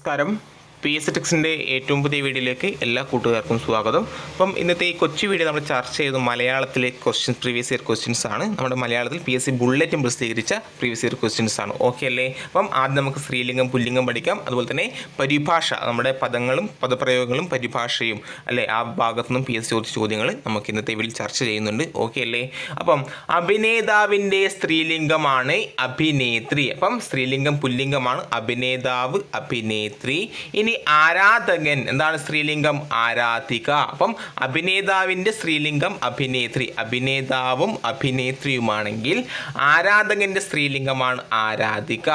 നമസ്കാരം P S ടെക്സിന്റെ ഏറ്റവും പുതിയ വീഡിയോയിലേക്ക് എല്ലാ കൂട്ടുകാർക്കും സ്വാഗതം. അപ്പം ഇന്നത്തെ ഈ കൊച്ചു വീഡിയോ നമ്മൾ ചർച്ച ചെയ്ത് മലയാളത്തിലെ ക്വസ്റ്റ്യൻസ് പ്രീവിയസ് ഇയർ ക്വസ്റ്റ്യൻസ് ആണ്. നമ്മുടെ മലയാളത്തിൽ പി എസ് സി ബുള്ളറ്റും പ്രസിദ്ധീകരിച്ച പ്രീവിയസ് ഇയർ ക്വസ്റ്റ്യൻസ് ആണ്. ഓക്കെ അല്ലേ? അപ്പം ആദ്യം നമുക്ക് സ്ത്രീലിംഗം പുല്ലിംഗം പഠിക്കാം. അതുപോലെ തന്നെ പരിഭാഷ നമ്മുടെ പദങ്ങളും പദപ്രയോഗങ്ങളും പരിഭാഷയും അല്ലേ? ആ ഭാഗത്തു നിന്നും പി എസ് സി ചോദിച്ച ചോദ്യങ്ങൾ നമുക്ക് ഇന്നത്തെ വീഡിയോയിൽ ചർച്ച ചെയ്യുന്നുണ്ട്. ഓക്കെ അല്ലേ? അപ്പം അഭിനേതാവിന്റെ സ്ത്രീലിംഗമാണ് അഭിനേത്രി. അപ്പം സ്ത്രീലിംഗം പുല്ലിംഗമാണ് അഭിനേതാവ് അഭിനേത്രി. ഇനി ആരാധകൻ. എന്താണ് സ്ത്രീലിംഗം? ആരാധിക. അപ്പം അഭിനേതാവിന്റെ സ്ത്രീലിംഗം അഭിനേത്രി. അഭിനേതാവും അഭിനേത്രിയുമാണെങ്കിൽ ആരാധകന്റെ സ്ത്രീലിംഗമാണ് ആരാധിക.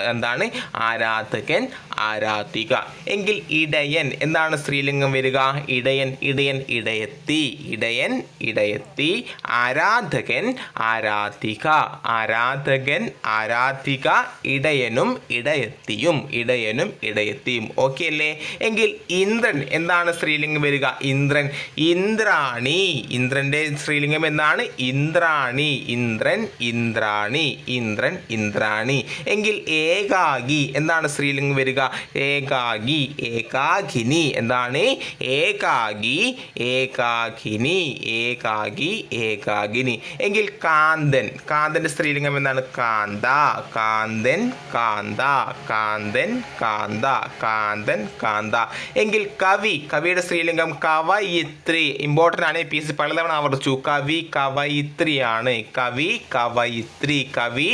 എന്താണ്? ആരാധകൻ ആരാധിക. എങ്കിൽ ഇടയൻ എന്താണ് സ്ത്രീലിംഗം വരിക? ഇടയൻ ഇടയൻ ഇടയത്തി. ഇടയൻ ഇടയത്തി. ആരാധകൻ ആരാധിക. ആരാധകൻ ആരാധിക ഇടയനും ഇടയത്തിയും. ഇടയനും ഇടയത്തിയും. ഓക്കെ അല്ലേ? എങ്കിൽ ഇന്ദ്രൻ എന്താണ് സ്ത്രീലിംഗം വരിക? ഇന്ദ്രൻ. ഇന്ദ്രാണി. ഇന്ദ്രന്റെ സ്ത്രീലിംഗം എന്താണ്? ഇന്ദ്രാണി. ഇന്ദ്രൻ ഇന്ദ്രാണി. ഇന്ദ്രൻ ഇന്ദ്രാണി. എങ്കിൽ ഏകാഗി. എന്താണ് സ്ത്രീലിംഗം വരിക? ഏകാഗി ഏകാകിനി എന്താണ്? ഏകാഗി ഏകാകിനി ഏകാഗി ഏകാഗിനി. എങ്കിൽ കാന്തൻ. കാന്തന്റെ സ്ത്രീലിംഗം എന്താണ്? കാന്ത. കാന്തൻ കാന്ത. കാന്തൻ കാന്ത. കാന്തൻ കാന്ത. എങ്കിൽ കവി. കവിയുടെ സ്ത്രീലിംഗം കവയിത്രി. ഇമ്പോർട്ടന്റ് ആണ്. പി സി പലതവണ ആവർത്തിച്ചു. കവി കവയിത്രിയാണ്. കവി കവയിത്രി. കവി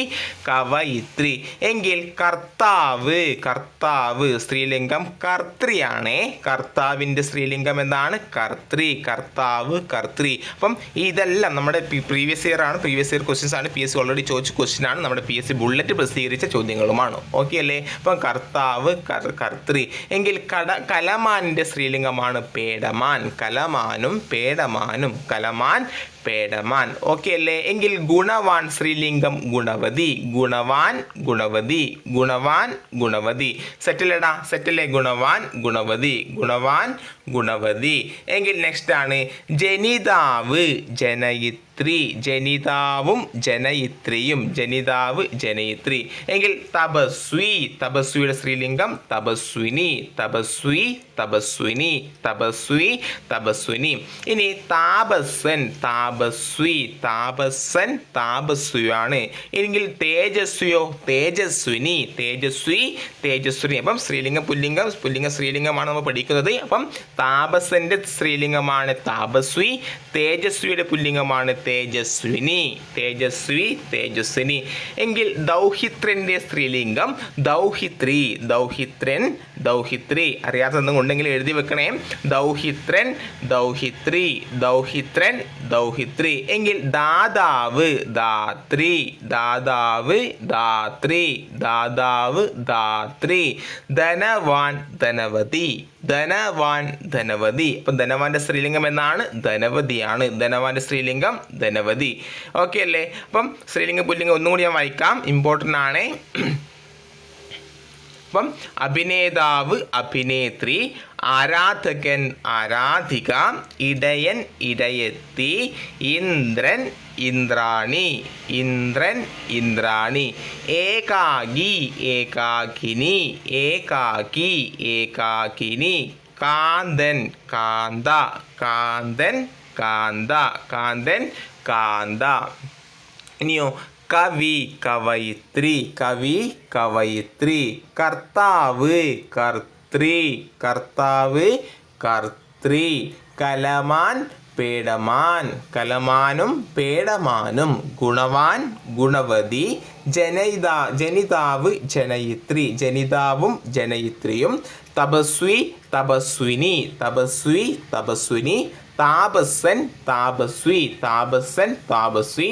കവയിത്രി. എങ്കിൽ കർത്താവ് കർത്താവ് സ്ത്രീലിംഗം കർത്തൃയാണ്. കർത്താവിന്റെ സ്ത്രീലിംഗം എന്താണ്? കർത്തൃ കർത്താവ് കർത്തൃ. അപ്പം ഇതെല്ലാം നമ്മുടെ പ്രീവിയസ് ഇയർ ആണ്. പ്രീവിയസ് ഇയർ ക്വസ്റ്റ്യൻസ് ആണ്. പി എസ് സി ഓൾറെഡി ചോദിച്ച ക്വസ്റ്റ്യൻ ആണ്. നമ്മുടെ പി എസ് സി ബുള്ളറ്റ് പ്രസിദ്ധീകരിച്ച ചോദ്യങ്ങളുമാണ്. ഓക്കെ അല്ലേ? അപ്പം കർത്താവ് കർ- കർത്തൃ. എങ്കിൽ കട കലമാനിന്റെ സ്ത്രീലിംഗമാണ് പേടമാൻ. കലമാനും പേടമാനും. കലമാൻ പേടമാൻ. ഓക്കെ അല്ലേ? എങ്കിൽ ഗുണവാൻ ശ്രീലിംഗം ഗുണവതി. ഗുണവാൻ ഗുണവതി. ഗുണവാൻ ഗുണവതി. സെറ്റിലടാ സെറ്റിലെ ഗുണവാൻ ഗുണവതി. ഗുണവാൻ ഗുണവതി. എങ്കിൽ നെക്സ്റ്റ് ആണ് ജനിതാവ് ജനയിത്രി. ജനിതാവും ജനയിത്രിയും. ജനിതാവ് ജനയിത്രി. എങ്കിൽ തപസ്വി. തപസ്വിയുടെ സ്ത്രീലിംഗം തപസ്വിനി. തപസ്വി തപസ്വിനി തപസ്വി തപസ്വിനി. ഇനി താപസൻ. താപസ്വി താപസൻ താപസ്വിയാണ്. എങ്കിൽ തേജസ്വിയോ? തേജസ്വിനി തേജസ്വി തേജസ്വിനി. അപ്പം സ്ത്രീലിംഗം പുല്ലിംഗം പുല്ലിംഗ സ്ത്രീലിംഗമാണ് നമ്മൾ പഠിക്കുന്നത്. അപ്പം താപസന്റെ സ്ത്രീലിംഗമാണ് താപസ്വി തേജസ്വിയുടെ പുല്ലിംഗമാണ് തേജസ്വിനി. തേജസ്വി തേജസ്വിനി. എങ്കിൽ ദൗഹിത്രന്റെ സ്ത്രീലിംഗം ദൗഹിത്രി ദൗഹിത്രൻ ദൗഹിത്രി. അറിയാത്തതും ഉണ്ടെങ്കിൽ എഴുതി വെക്കണേ. ദൗഹിത്രൻ ദൗഹിത്രി ദൗഹിത്രൻ ദൗഹിത്രി എങ്കിൽ ദാതാവ് ദാത്രി ദാതാവ് ദാത്രി ദാതാവ് ദാത്രി. ധനവാൻ ധനവതി. ധനവാൻ ധനവതി. അപ്പം ധനവാന്റെ സ്ത്രീലിംഗം എന്നാണ്? ധനവതിയാണ്. ധനവാന്റെ സ്ത്രീലിംഗം ധനവതി. ഓക്കെ അല്ലേ? അപ്പം സ്ത്രീലിംഗം പുല്ലിംഗം ഒന്നും കൂടി ഞാൻ വായിക്കാം. ഇമ്പോർട്ടന്റ് ആണ്. അപ്പം അഭിനേതാവ് അഭിനേത്രി ആരാധകൻ ആരാധിക ഇടയൻ ഇടയത്തി ഇന്ദ്രൻ ഇന്ദ്രാണി ഇന്ദ്രൻ ഇന്ദ്രാണി ഏകാഗി ഏകാകിനി ഏകാകി ഏകാകിനി കാന്തൻ കാന്ത കാന്തൻ കാന്ത കാന്തൻ കാന്ത. ഇനിയോ കവി കവയിത്രി കവി കവയിത്രി കർത്താവ് കർത്തൃ കർത്താവ് കർത്തൃ കലമാൻ പേടമാൻ കലമാനും പേടമാനും ഗുണവാൻ ഗുണവതി ജനയിതാ ജനിതാവ് ജനയിത്രി ജനിതാവും ജനയിത്രിയും തപസ്വി തപസ്വിനി തപസ്വി തപസ്വിനി താപസൻ താപസ്വി താപസൻ താപസ്വി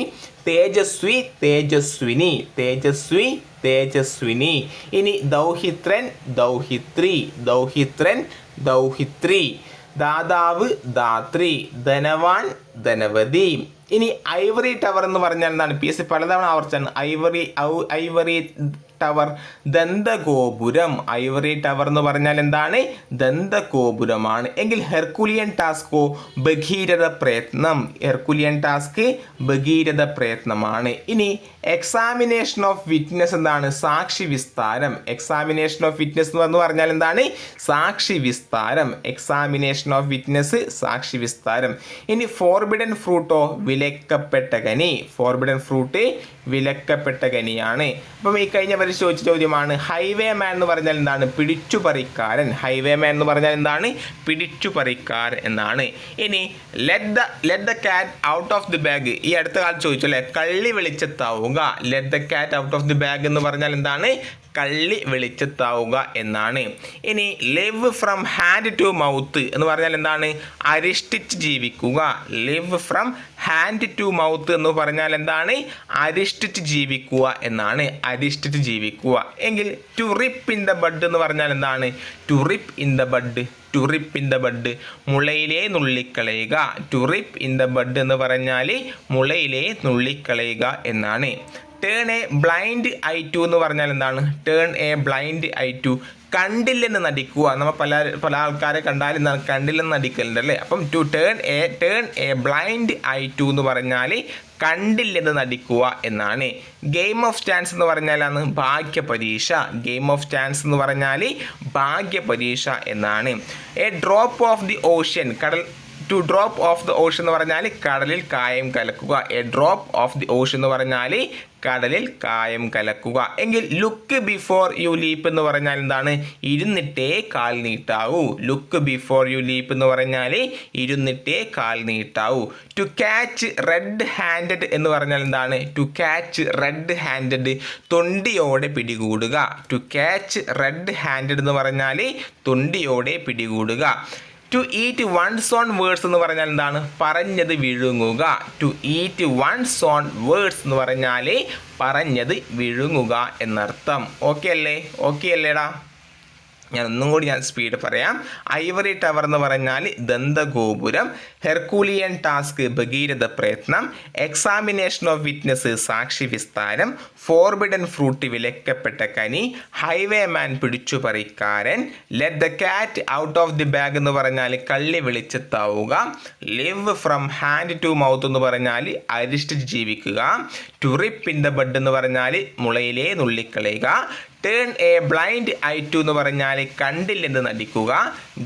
തേജസ്വി തേജസ്വിനി തേജസ്വി തേജസ്വിനി. ഇനി ദൗഹിത്രൻ ദൗഹിത്രി ദൗഹിത്രൻ ദൗഹിത്രി. ദാതാവ് ദാത്രി. ധനവാൻ ധനവതി. ഇനി ഐവറി ടവർ എന്ന് പറഞ്ഞാൽ എന്താണ്? പി എസ് സി പലതവണ ആവർത്തിച്ചാണ്. Ivory ivory tower. ദന്തഗോപുരം ivory tower എന്ന് പറഞ്ഞാൽ എന്താണ്? ദന്തഗോപുരമാണ്. എങ്കിൽ ഹെർക്കുലിയൻ ടാസ്കോ ഭഗീരഥ പ്രയത്നം. ഹെർക്കുലിയൻ ടാസ്ക് ഭഗീരഥ പ്രയത്നമാണ്. ഇനി എക്സാമിനേഷൻ ഓഫ് വിറ്റ്നസ് എന്താണ്? സാക്ഷി വിസ്താരം. എക്സാമിനേഷൻ ഓഫ് വിറ്റ്നസ് എന്ന് പറഞ്ഞാൽ എന്താണ്? സാക്ഷി വിസ്താരം. എക്സാമിനേഷൻ ഓഫ് വിറ്റ്നസ് സാക്ഷി വിസ്താരം. ഇനി ഫോർബിഡൻ ഫ്രൂട്ടോ വിലക്കപ്പെട്ട കനി ഫോർബിഡൻ ഫ്രൂട്ട് വിലക്കപ്പെട്ട കനിയാണ് അപ്പം ഈ കഴിഞ്ഞ പരീക്ഷ ചോദിച്ച ചോദ്യമാണ് ഹൈവേ മാൻ എന്ന് പറഞ്ഞാൽ എന്താണ്? പിടിച്ചു പറിക്കാരൻ ഹൈവേ മാൻ എന്ന് പറഞ്ഞാൽ എന്താണ്? പിടിച്ചു പറിക്കാരൻ എന്നാണ്. ഇനി let the let the cat out of the bag ഈ അടുത്ത കാലത്ത് ചോദിച്ചു അല്ലേ? കള്ളി വെളിച്ചത്താവുക let the cat out of the bag എന്ന് പറഞ്ഞാൽ എന്താണ്? കള്ളി വെളിച്ചത്താവുക എന്നാണ്. ഇനി live from hand to mouth എന്ന് പറഞ്ഞാൽ എന്താണ്? അരിഷ്ടിച്ച് ജീവിക്കുക. Live from hand to mouth എന്ന് പറഞ്ഞാൽ എന്താണ്? അരിഷ്ടിച്ച് ജീവിക്കുക എന്നാണ്. അരിഷ്ടിച്ച് ജീവിക്കുക. എങ്കിൽ to rip in the bud എന്ന് പറഞ്ഞാൽ എന്താണ്? To rip in the bud to rip in the bud മുളയിലെ നുള്ളിക്കളയുക. To rip in the bud എന്ന് പറഞ്ഞാൽ മുളയിലെ നുള്ളിക്കളയുക എന്നാണ്. Turn a blind eye to എന്ന് പറഞ്ഞാൽ എന്താണ്? Turn a blind eye to കണ്ടില്ലെന്ന് നടിക്കുക. നമ്മൾ പല പല ആൾക്കാരെ കണ്ടാലും എന്താണ്? കണ്ടില്ലെന്ന് നടിക്കലുണ്ട് അല്ലേ? അപ്പം to turn a turn a blind eye to എന്ന് പറഞ്ഞാൽ കണ്ടില്ലെന്ന് നടിക്കുക എന്നാണ്. ഗെയിം ഓഫ് ചാൻസ് എന്ന് പറഞ്ഞാലാണ് ഭാഗ്യ പരീക്ഷ. ഗെയിം ഓഫ് ചാൻസ് എന്ന് പറഞ്ഞാൽ ഭാഗ്യ പരീക്ഷ എന്നാണ്. A drop of the ocean കടൽ to drop of the ocean എന്ന് പറഞ്ഞാൽ കടലിൽ കായം കലക്കുക. A drop of the ocean എന്ന് പറഞ്ഞാൽ കടലിൽ കായം കലക്കുക. എങ്കിൽ ലുക്ക് ബിഫോർ യു ലീപ്പ് എന്ന് പറഞ്ഞാൽ എന്താണ്? ഇരുന്നിട്ടേ കാൽ നീട്ടാവൂ. ലുക്ക് ബിഫോർ യു ലീപ്പ് എന്ന് പറഞ്ഞാൽ ഇരുന്നിട്ടേ കാൽ നീട്ടാവൂ. ടു ക്യാച്ച് റെഡ് ഹാൻഡഡ് എന്ന് പറഞ്ഞാൽ എന്താണ്? ടു ക്യാച്ച് റെഡ് ഹാൻഡഡ് തൊണ്ടിയോടെ പിടികൂടുക. ടു ക്യാച്ച് റെഡ് ഹാൻഡഡ് എന്ന് പറഞ്ഞാൽ തൊണ്ടിയോടെ പിടികൂടുക. To eat one's own words എന്ന് പറഞ്ഞാൽ എന്താണ്? പറഞ്ഞത് വിഴുങ്ങുക. To eat one's own words എന്ന് പറഞ്ഞാൽ പറഞ്ഞത് വിഴുങ്ങുക എന്നർത്ഥം. ഓക്കെ അല്ലേ? ഓക്കെ അല്ലേടാ? ഞാൻ ഒന്നും കൂടി ഞാൻ സ്പീഡ് പറയാം. ഐവറി ടവർ എന്ന് പറഞ്ഞാൽ ദന്തഗോപുരം ഹെർക്കൂലിയൻ ടാസ്ക് ഭഗീരഥ പ്രയത്നം എക്സാമിനേഷൻ ഓഫ് വിറ്റ്നസ് സാക്ഷി വിസ്താരം ഫോർബിഡൻ ഫ്രൂട്ട് വിലക്കപ്പെട്ട കനി highwayman പിടിച്ചുപറിക്കാരൻ let the cat out of the bag എന്ന് പറഞ്ഞാൽ കള്ളി വെളിച്ചത്താവുക live from hand to mouth എന്ന് പറഞ്ഞാൽ അരിഷ്ടിച്ച് ജീവിക്കുക ടു ഇൻ ദ ബഡ് എന്ന് പറഞ്ഞാൽ മുളയിലേ നുള്ളിക്കളയുക turn a blind eye to എന്ന് പറഞ്ഞാൽ കണ്ടില്ലെന്ന് നടിക്കുക.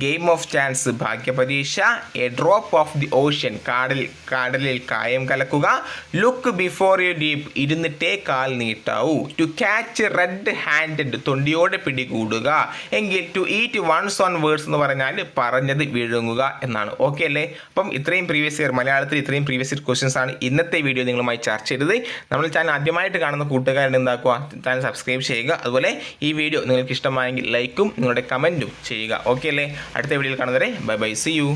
Game of chance ഭാഗ്യപരീക്ഷ a drop of the ocean കാടൽ കാടലിൽ കായം കലക്കുക ലുക്ക് ബിഫോർ യു ഡീപ്പ് ഇരുന്നിട്ടേ കാൽ നീട്ടാവൂ. ടു ക്യാച്ച് റെഡ് ഹാൻഡഡ് തൊണ്ടിയോടെ പിടികൂടുക എങ്കിൽ to eat one's own words എന്ന് പറഞ്ഞാൽ പറഞ്ഞത് വിഴുങ്ങുക എന്നാണ്. ഓക്കെ അല്ലേ? അപ്പം ഇത്രയും പ്രീവിയസ് ഇയർ മലയാളത്തിൽ ഇത്രയും പ്രീവിയസ് ഇയർ ക്വസ്റ്റ്യൻസ് ആണ് ഇന്നത്തെ വീഡിയോ നിങ്ങളുമായി ചർച്ച ചെയ്തത്. നമ്മൾ ചാനൽ ആദ്യമായിട്ട് കാണുന്ന കൂട്ടുകാരൻ എന്താക്കുക? ചാനൽ സബ്സ്ക്രൈബ് ചെയ്യുക. അതുപോലെ ഈ വീഡിയോ നിങ്ങൾക്ക് ഇഷ്ടമായെങ്കിൽ ലൈക്കും നിങ്ങളുടെ കമന്റും ചെയ്യുക. ഓക്കെ അല്ലേ? അടുത്ത വീഡിയോയിൽ കാണുന്നവരെ ബൈ ബൈ സി യു